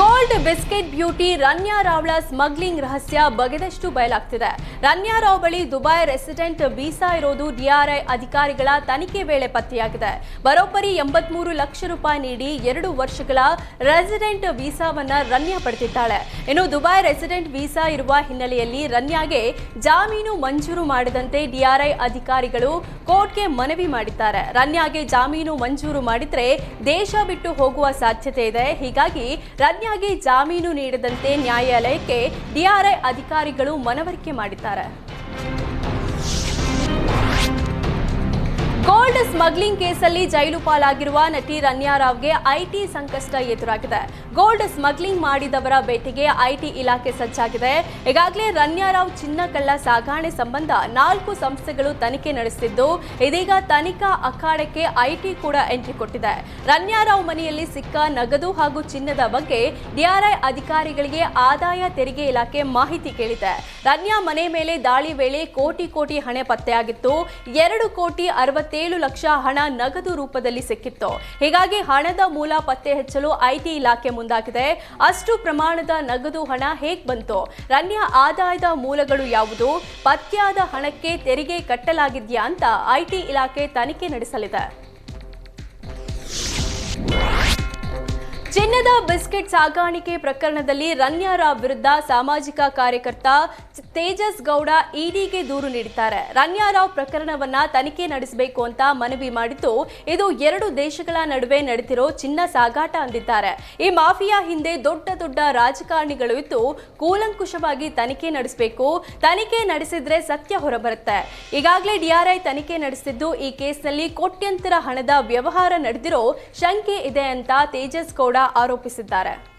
Gold biscuit beauty Ranya ರಾವ್ಳ smuggling ರಹಸ್ಯ ಬಗೆದಷ್ಟು ಬಯಲಾಗ್ತಿದೆ. ರನ್ಯಾ ರಾವ್ ಬಳಿ ದುಬೈ ರೆಸಿಡೆಂಟ್ ವೀಸಾ ಇರೋದು ಡಿಆರ್ಐ ಅಧಿಕಾರಿಗಳ ತನಿಖೆ ವೇಳೆ ಪತ್ತೆಯಾಗಿದೆ. ಬರೋಬ್ಬರಿ ಎಂಬತ್ಮೂರು ಲಕ್ಷ ರೂಪಾಯಿ ನೀಡಿ ಎರಡು ವರ್ಷಗಳ ರೆಸಿಡೆಂಟ್ ವೀಸಾವನ್ನ ರನ್ಯಾ ಪಡೆದಿದ್ದಾಳೆ. ಇನ್ನು ದುಬೈ ರೆಸಿಡೆಂಟ್ ವೀಸಾ ಇರುವ ಹಿನ್ನೆಲೆಯಲ್ಲಿ ರನ್ಯಾಗೆ ಜಾಮೀನು ಮಂಜೂರು ಮಾಡದಂತೆ ಡಿಆರ್ಐ ಅಧಿಕಾರಿಗಳು ಕೋರ್ಟ್ಗೆ ಮನವಿ ಮಾಡಿದ್ದಾರೆ. ರನ್ಯಾಗೆ ಜಾಮೀನು ಮಂಜೂರು ಮಾಡಿದ್ರೆ ದೇಶ ಬಿಟ್ಟು ಹೋಗುವ ಸಾಧ್ಯತೆ ಇದೆ. ಹೀಗಾಗಿ ರನ್ಯಾಗೆ ಜಾಮೀನು ನೀಡದಂತೆ ನ್ಯಾಯಾಲಯಕ್ಕೆ ಡಿಆರ್ಐ ಅಧಿಕಾರಿಗಳು ಮನವರಿಕೆ ಮಾಡಿದ್ದಾರೆ. ಸ್ಮಗ್ಲಿಂಗ್ ಕೇಸಲ್ಲಿ ಜೈಲು ಪಾಲಾಗಿರುವ ನಟಿ ರನ್ಯಾ ರಾವ್ಗೆ ಐಟಿ ಸಂಕಷ್ಟ ಎದುರಾಗಿದೆ. ಗೋಲ್ಡ್ ಸ್ಮಗ್ಲಿಂಗ್ ಮಾಡಿದವರ ಭೇಟಿಗೆ ಐಟಿ ಇಲಾಖೆ ಸಜ್ಜಾಗಿದೆ. ಈಗಾಗಲೇ ರನ್ಯಾ ರಾವ್ ಚಿನ್ನ ಕಳ್ಳ ಸಾಗಾಣೆ ಸಂಬಂಧ ನಾಲ್ಕು ಸಂಸ್ಥೆಗಳು ತನಿಖೆ ನಡೆಸಿದ್ದು ಇದೀಗ ತನಿಖಾ ಅಖಾಡಕ್ಕೆ ಐಟಿ ಕೂಡ ಎಂಟ್ರಿ ಕೊಟ್ಟಿದೆ. ರನ್ಯಾ ರಾವ್ ಮನೆಯಲ್ಲಿ ಸಿಕ್ಕ ನಗದು ಹಾಗೂ ಚಿನ್ನದ ಬಗ್ಗೆ ಡಿಆರ್ಐ ಅಧಿಕಾರಿಗಳಿಗೆ ಆದಾಯ ತೆರಿಗೆ ಇಲಾಖೆ ಮಾಹಿತಿ ಕೇಳಿದೆ. ರನ್ಯಾ ಮನೆ ಮೇಲೆ ದಾಳಿ ವೇಳೆ ಕೋಟಿ ಕೋಟಿ ಹಣೆ ಪತ್ತೆಯಾಗಿತ್ತು. ಎರಡು ಕೋಟಿ ಅರವತ್ತೇಳು ಲಕ್ಷ ಹಣ ನಗದು ರೂಪದಲ್ಲಿ ಸಿಕ್ಕಿತ್ತು. ಹೀಗಾಗಿ ಹಣದ ಮೂಲ ಪತ್ತೆ ಹೆಚ್ಚಲು ಐಟಿ ಇಲಾಖೆ ಮುಂದಾಗಿದೆ. ಅಷ್ಟು ಪ್ರಮಾಣದ ನಗದು ಹಣ ಹೇಗ್ ಬಂತು? ರನ್ಯ ಆದಾಯದ ಮೂಲಗಳು ಯಾವುದು? ಪತ್ತೆಯಾದ ಹಣಕ್ಕೆ ತೆರಿಗೆ ಕಟ್ಟಲಾಗಿದೆಯಾ ಅಂತ ಐಟಿ ಇಲಾಖೆ ತನಿಖೆ ನಡೆಸಲಿದೆ. ಚಿನ್ನದ ಬಿಸ್ಕೆಟ್ ಸಾಗಾಣಿಕೆ ಪ್ರಕರಣದಲ್ಲಿ ರನ್ಯಾರ ವಿರುದ್ಧ ಸಾಮಾಜಿಕ ಕಾರ್ಯಕರ್ತ ತೇಜಸ್ ಗೌಡ ಇಡಿಗೆ ದೂರು ನೀಡಿದ್ದಾರೆ. ರನ್ಯಾರಾವ್ ಪ್ರಕರಣವನ್ನ ತನಿಖೆ ನಡೆಸಬೇಕು ಅಂತ ಮನವಿ ಮಾಡಿದ್ದು, ಇದು ಎರಡು ದೇಶಗಳ ನಡುವೆ ನಡೆದಿರೋ ಚಿನ್ನ ಸಾಗಾಟ ಅಂದಿದ್ದಾರೆ. ಈ ಮಾಫಿಯಾ ಹಿಂದೆ ದೊಡ್ಡ ದೊಡ್ಡ ರಾಜಕಾರಣಿಗಳು ಇದ್ದು, ಕೂಲಂಕುಷವಾಗಿ ತನಿಖೆ ನಡೆಸಬೇಕು. ತನಿಖೆ ನಡೆಸಿದ್ರೆ ಸತ್ಯ ಹೊರಬರುತ್ತೆ. ಈಗಾಗಲೇ ಡಿಆರ್ಐ ತನಿಖೆ ನಡೆಸಿದ್ದು, ಈ ಕೇಸ್ನಲ್ಲಿ ಕೋಟ್ಯಂತರ ಹಣದ ವ್ಯವಹಾರ ನಡೆದಿರೋ ಶಂಕೆ ಇದೆ ಅಂತ ತೇಜಸ್ ಗೌಡ ಆರೋಪಿಸಿದ್ದಾರೆ.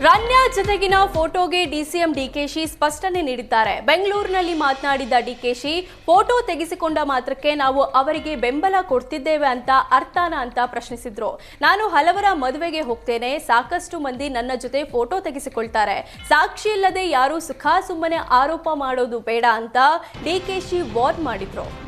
ರನ್ಯಾ ಜತೆಗಿನ ಫೋಟೋಗೆ ಡಿಸಿಎಂ ಡಿಕೆಶಿ ಸ್ಪಷ್ಟನೆ ನೀಡಿದ್ದಾರೆ. ಬೆಂಗಳೂರಿನಲ್ಲಿ ಮಾತನಾಡಿದ ಡಿಕೆಶಿ, ಫೋಟೋ ತೆಗೆಸಿಕೊಂಡ ಮಾತ್ರಕ್ಕೆ ನಾವು ಅವರಿಗೆ ಬೆಂಬಲ ಕೊಡ್ತಿದ್ದೇವೆ ಅಂತ ಅರ್ಥನ ಅಂತ ಪ್ರಶ್ನಿಸಿದ್ರು. ನಾನು ಹಲವರ ಮದುವೆಗೆ ಹೋಗ್ತೇನೆ. ಸಾಕಷ್ಟು ಮಂದಿ ನನ್ನ ಜೊತೆ ಫೋಟೋ ತೆಗೆಸಿಕೊಳ್ತಾರೆ. ಸಾಕ್ಷಿ ಇಲ್ಲದೆ ಯಾರು ಸುಖಾ ಸುಮ್ಮನೆ ಆರೋಪ ಮಾಡೋದು ಬೇಡ ಅಂತ ಡಿಕೆಶಿ ವಾರ್ನ್ ಮಾಡಿದ್ರು.